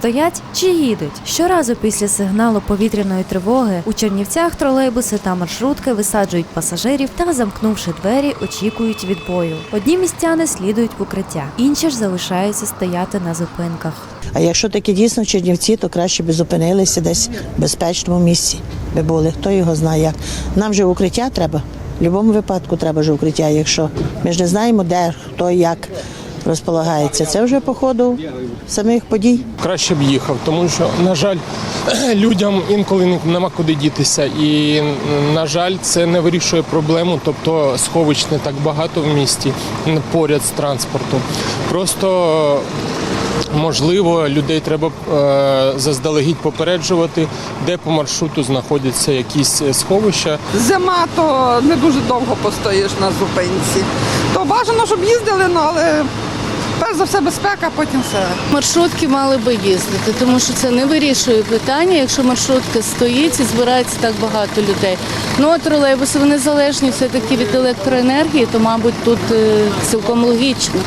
стоять чи їдуть. Щоразу після сигналу повітряної тривоги у Чернівцях тролейбуси та маршрутки висаджують пасажирів та, замкнувши двері, очікують відбою. Одні містяни слідують в укриття, інші ж залишаються стояти на зупинках. А якщо таки дійсно Чернівці, то краще би зупинилися десь в безпечному місці. Би були. Хто його знає як. Нам же укриття треба. В будь-якому випадку треба ж укриття. Якщо ми ж не знаємо, де хто як розполагається. Це вже по ходу самих подій. краще б їхав, тому що, на жаль, людям інколи нема куди дітися. І, на жаль, це не вирішує проблему, тобто сховищ не так багато в місті поряд з транспортом. Просто можливо людей треба е, заздалегідь попереджувати, де по маршруту знаходяться якісь е, сховища. Зима, то не дуже довго постоїш на зупинці. То бажано, щоб їздили, ну, але перш за все безпека, а потім все. Маршрутки мали би їздити, тому що це не вирішує питання, якщо маршрутка стоїть і збирається так багато людей. Ну а тролейбуси вони залежні все-таки від електроенергії, то, мабуть, тут е, цілком логічно,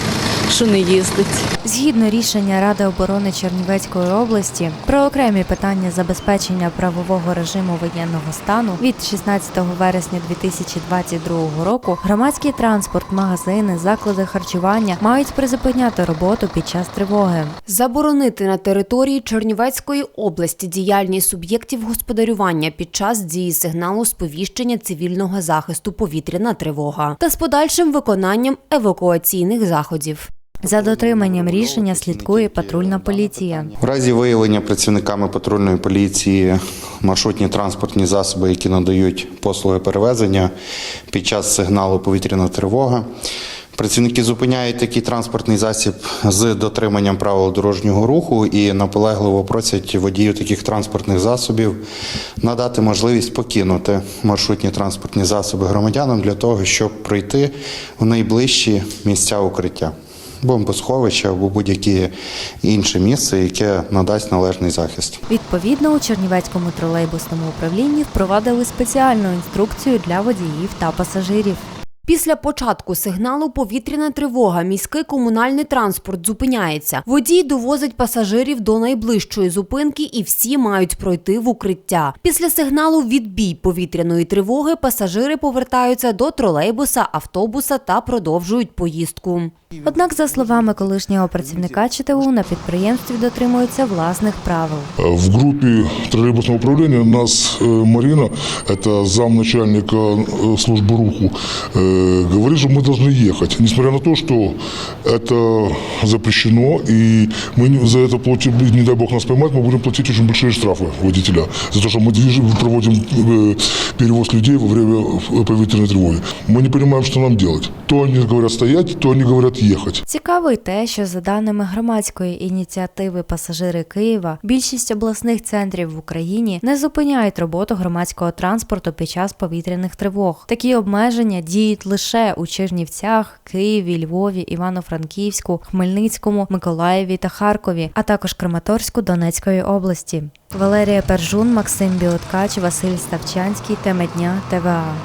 що не їздить. Згідно рішення Ради оборони Чернівецької області про окремі питання забезпечення правового режиму воєнного стану від 16 вересня 2022 року громадський транспорт, магазини, заклади харчування мають призупиняти роботу під час тривоги. Заборонити на території Чернівецької області діяльність суб'єктів господарювання під час дії сигналу сповіщення цивільного захисту повітряна тривога та з подальшим виконанням евакуаційних заходів. За дотриманням рішення слідкує патрульна поліція. В разі виявлення працівниками патрульної поліції маршрутні транспортні засоби, які надають послуги перевезення під час сигналу повітряна тривога. Працівники зупиняють такий транспортний засіб з дотриманням правил дорожнього руху і наполегливо просять водіїв таких транспортних засобів надати можливість покинути маршрутні транспортні засоби громадянам для того, щоб пройти в найближчі місця укриття бомбосховище або будь-яке інше місце, яке надасть належний захист. Відповідно, у Чернівецькому тролейбусному управлінні впровадили спеціальну інструкцію для водіїв та пасажирів. Після початку сигналу повітряна тривога міський комунальний транспорт зупиняється. Водій довозить пасажирів до найближчої зупинки і всі мають пройти в укриття. Після сигналу відбій повітряної тривоги пасажири повертаються до тролейбуса, автобуса та продовжують поїздку. Однак, за словами колишнього працівника ЧТУ, на підприємстві дотримуються власних правил. В группе троллейбусного управления у нас э, Марина, это замначальника э, службы РУХу, э, говорит, что мы должны ехать. Несмотря на то, что это запрещено, и мы не- за это платим, не дай бог нас поймать, мы будем платить очень большие штрафы водителя. За то, что мы движем, проводим э, перевоз людей во время э, повітряной тревоги. Мы не понимаем, что нам делать. То они говорят стоять, то они говорят ехать. Цікаво й те, що за даними громадської ініціативи Пасажири Києва, більшість обласних центрів в Україні не зупиняють роботу громадського транспорту під час повітряних тривог. Такі обмеження діють лише у Чернівцях, Києві, Львові, Івано-Франківську, Хмельницькому, Миколаєві та Харкові, а також Краматорську Донецької області. Валерія Пержун, Максим Біоткач, Василь Ставчанський. Теми дня ТВА.